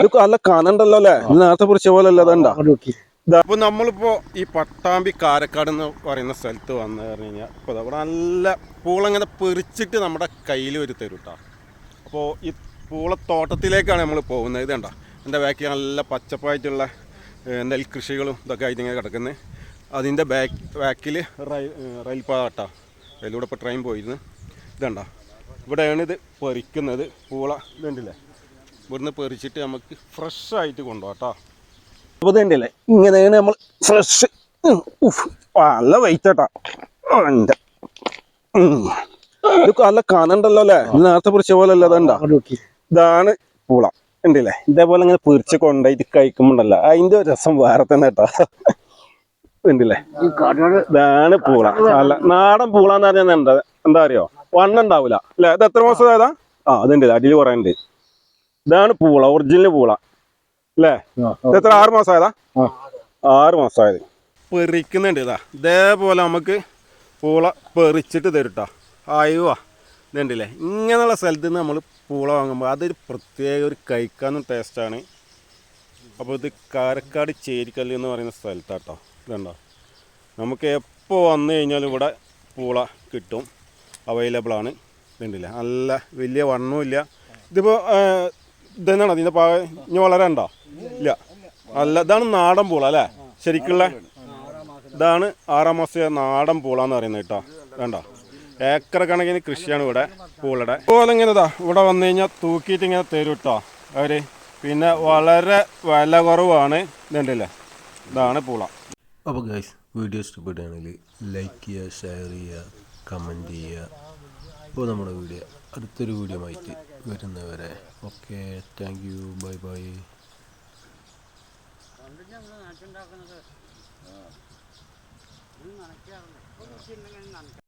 ഇത് നല്ല കനണ്ടല്ലോ അല്ലേ? നേരത്തെ കുറിച്ച പോലെ അല്ലേ അതണ്ട അപ്പോൾ നമ്മളിപ്പോ ഈ പട്ടാമ്പി കാരക്കാട് എന്ന് പറയുന്ന സ്ഥലത്ത് വന്നു പറഞ്ഞു കഴിഞ്ഞാൽ ഇപ്പൊ അവിടെ നല്ല പൂളങ്ങനെ പെറിച്ചിട്ട് നമ്മുടെ കയ്യിൽ ഒരു തരും കേട്ടോ അപ്പോൾ ഈ പൂളത്തോട്ടത്തിലേക്കാണ് നമ്മൾ പോകുന്നത്. ഇതണ്ട. എന്റെ ബാക്കി നല്ല പച്ചപ്പായിട്ടുള്ള നെൽകൃഷികളും ഇതൊക്കെ ആയിട്ട് ഇങ്ങനെ കിടക്കുന്നത് അതിന്റെ ബാക്ക് ബാക്കിൽ റെയിൽ കേട്ടോ അതിലൂടെ ഇപ്പോൾ ട്രെയിൻ പോയിരുന്നു. ഇതണ്ട. ഇവിടെയാണ് ഇത് പൊറിക്കുന്നത്. പൂള ഇതുണ്ടല്ലേ? ഇവിടുന്ന് പെറിച്ചിട്ട് നമുക്ക് ഫ്രഷ് ആയിട്ട് കൊണ്ടുപോകാം കേട്ടോ. അപ്പൊ ഇതല്ലേ ഇങ്ങനെയാണ് നമ്മൾ ഫ്രഷ് നല്ല വെയിറ്റ് ഉണ്ട്. ഇത് നല്ല കനണ്ടല്ലോ അല്ലേ? നേരത്തെ പൊരിച്ച പോലെ അല്ല അതണ്ട ഇതാണ് പൂള. ഉണ്ടല്ലേ ഇതേപോലെ ഇങ്ങനെ പൊരിച്ച് കൊണ്ടുപോയിട്ട് കഴിക്കുമ്പോണ്ടല്ലോ. അതിന്റെ ഒരു രസം വേറെ തന്നെ കേട്ടോ ഉണ്ടല്ലേ ഇതാണ് പൂള. അല്ല നാടൻ പൂള എന്ന് പറഞ്ഞാൽ എന്താ? എന്താ അറിയോ? വണ്ണ ഉണ്ടാവൂല. അല്ലെ? ഇത് എത്ര മാസം ആയതാ ആ അതുണ്ട് അടിയിൽ കുറേ ഉണ്ട് ഇതാണ് പൂള ഒറിജിനൽ പൂള. അല്ലേ എത്ര ആറ് മാസം ആയതാ ആറ് മാസം ആയത് പെറിക്കുന്നുണ്ട് ഇതാ. ഇതേപോലെ നമുക്ക് പൂള പെറിച്ചിട്ട് തരട്ടോ. അയ്യോ ഇതുണ്ടല്ലേ. ഇങ്ങനെയുള്ള സ്ഥലത്ത് നിന്ന് നമ്മൾ പൂള വാങ്ങുമ്പോൾ അതൊരു പ്രത്യേക ഒരു കഴിക്കാനും ടേസ്റ്റാണ് അപ്പോൾ ഇത് കാരക്കാട് ചേരിക്കല്ല് എന്ന് പറയുന്ന സ്ഥലത്താട്ടോ. ഇതുണ്ടോ? നമുക്ക് എപ്പോൾ വന്നു കഴിഞ്ഞാലും ഇവിടെ പൂള കിട്ടും. അവൈലബിൾ ആണ്. ഇതുണ്ടല്ലേ. നല്ല വലിയ വണ്ണവും ഇതിപ്പോൾ ഇതെന്നാണ് ഇതിന്റെ പാ ഇനി വളരണ്ടോ? ഇല്ല. അല്ല ഇതാണ് നാടൻ പൂള അല്ലേ? ശരിക്കുള്ള ഇതാണ് ആറാം മാസത്തെ നാടൻ പൂള എന്ന് പറയുന്നത് കേട്ടോ. വേണ്ട. ഏക്കർ കണക്കിന് കൃഷിയാണ് ഇവിടെ പൂളയുടെ. അതുപോലെ ഇങ്ങനെതാ ഇവിടെ വന്നു കഴിഞ്ഞാൽ തൂക്കിയിട്ട് ഇങ്ങനെ തരും കേട്ടോ അവർ. പിന്നെ വളരെ വില കുറവാണ് ഇതുണ്ടല്ലേ? ഇതാണ് പൂള. അപ്പോൾ ഗൈസ് വീഡിയോ ഇഷ്ടപ്പെടുകയാണെങ്കിൽ ലൈക്ക് ചെയ്യുക ഷെയർ ചെയ്യുക കമന്റ് ചെയ്യുക. അപ്പോൾ നമ്മുടെ വീഡിയോ അടുത്തൊരു വീഡിയോ ആയിട്ട് വരുന്നവരെ. Okay thank you bye bye